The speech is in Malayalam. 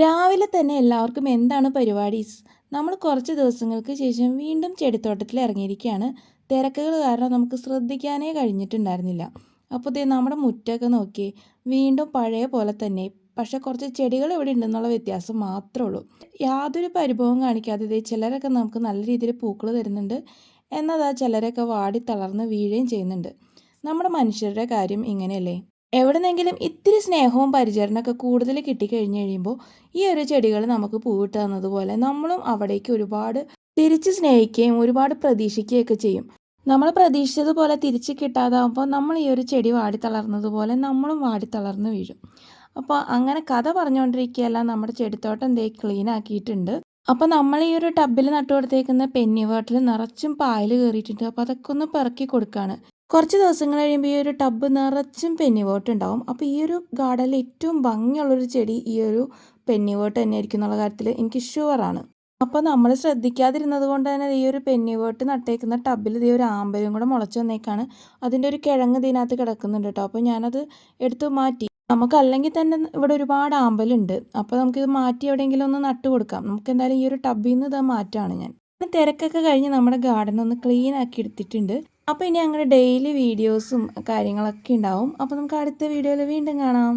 രാവിലെ തന്നെ എല്ലാവർക്കും എന്താണ് പരിപാടി? നമ്മൾ കുറച്ച് ദിവസങ്ങൾക്ക് ശേഷം വീണ്ടും ചെടിത്തോട്ടത്തിൽ ഇറങ്ങിയിരിക്കുകയാണ്. തിരക്കുകൾ കാരണം നമുക്ക് ശ്രദ്ധിക്കാനേ കഴിഞ്ഞിട്ടുണ്ടായിരുന്നില്ല. അപ്പോൾ ദേ നമ്മുടെ മുറ്റമൊക്കെ നോക്കി വീണ്ടും പഴയ പോലെ തന്നെ. പക്ഷേ കുറച്ച് ചെടികൾ ഇവിടെ ഉണ്ടെന്നുള്ള വ്യത്യാസം മാത്രമേ ഉള്ളൂ. യാതൊരു പരിഭവം കാണിക്കാതെ ഇതേ ചിലരൊക്കെ നമുക്ക് നല്ല രീതിയിൽ പൂക്കൾ തരുന്നുണ്ട്. എന്നതാ ചിലരൊക്കെ വാടി തളർന്ന് വീഴുകയും ചെയ്യുന്നുണ്ട്. നമ്മുടെ മനുഷ്യരുടെ കാര്യം ഇങ്ങനെയല്ലേ? എവിടുന്നെങ്കിലും ഇത്തിരി സ്നേഹവും പരിചരണമൊക്കെ കൂടുതൽ കിട്ടിക്കഴിഞ്ഞ് കഴിയുമ്പോൾ ഈ ഒരു ചെടികൾ നമുക്ക് പൂവിട്ട് തന്നതുപോലെ നമ്മളും അവിടേക്ക് ഒരുപാട് തിരിച്ച് സ്നേഹിക്കുകയും ഒരുപാട് പ്രതീക്ഷിക്കുകയൊക്കെ ചെയ്യും. നമ്മൾ പ്രതീക്ഷിച്ചതുപോലെ തിരിച്ച് കിട്ടാതാവുമ്പോൾ നമ്മൾ ഈ ഒരു ചെടി വാടി തളർന്നതുപോലെ നമ്മളും വാടി തളർന്നു വീഴും. അപ്പോൾ അങ്ങനെ കഥ പറഞ്ഞുകൊണ്ടിരിക്കുകയല്ല നമ്മുടെ ചെടിത്തോട്ടം ദേ ക്ലീൻ ആക്കിയിട്ടുണ്ട്. അപ്പോൾ നമ്മൾ ഈ ഒരു ടബിൽ നട്ടു കൊടുത്തേക്കുന്ന പെന്നി വാട്ടിൽ നിറച്ചും പായൽ കയറിയിട്ടുണ്ട്. അപ്പോൾ അതൊക്കെ ഒന്ന് പിറക്കി കൊടുക്കുകയാണ് കുറച്ച് ദിവസങ്ങൾ കഴിയുമ്പോൾ ഈ ഒരു ടബ് നിറച്ചും പെന്നിവോട്ട് ഉണ്ടാവും. അപ്പോൾ ഈ ഒരു ഗാർഡനിൽ ഏറ്റവും ഭംഗിയുള്ളൊരു ചെടി ഈ ഒരു പെന്നിവോട്ട് തന്നെ ആയിരിക്കും എന്നുള്ള കാര്യത്തിൽ എനിക്ക് ഷുവറാണ് അപ്പോൾ നമ്മൾ ശ്രദ്ധിക്കാതിരുന്നത് കൊണ്ട് തന്നെ ഈ ഒരു പെന്നിവോട്ട് നട്ടേക്കുന്ന ടബിൽ ഈ ഒരു ആമ്പലും കൂടെ മുളച്ച് വന്നേക്കാണ്. അതിന്റെ ഒരു കിഴങ്ങ് ഇതിനകത്ത് കിടക്കുന്നുണ്ട് കേട്ടോ. അപ്പോൾ ഞാനത് എടുത്ത് മാറ്റി. നമുക്ക് അല്ലെങ്കിൽ തന്നെ ഇവിടെ ഒരുപാട് ആമ്പലുണ്ട്. അപ്പോൾ നമുക്കിത് മാറ്റി എവിടെയെങ്കിലും ഒന്ന് നട്ട് കൊടുക്കാം. നമുക്ക് എന്തായാലും ഈ ഒരു ടബിൽ നിന്ന് ഇത് മാറ്റാണ് ഞാൻ. തിരക്കൊക്കെ കഴിഞ്ഞ് നമ്മുടെ ഗാർഡൻ ഒന്ന് ക്ലീൻ ആക്കി എടുത്തിട്ടുണ്ട്. അപ്പോൾ ഇനി അങ്ങനെ ഡെയിലി വീഡിയോസും കാര്യങ്ങളൊക്കെ ഉണ്ടാവും. അപ്പോൾ നമുക്ക് അടുത്ത വീഡിയോയിൽ വീണ്ടും കാണാം.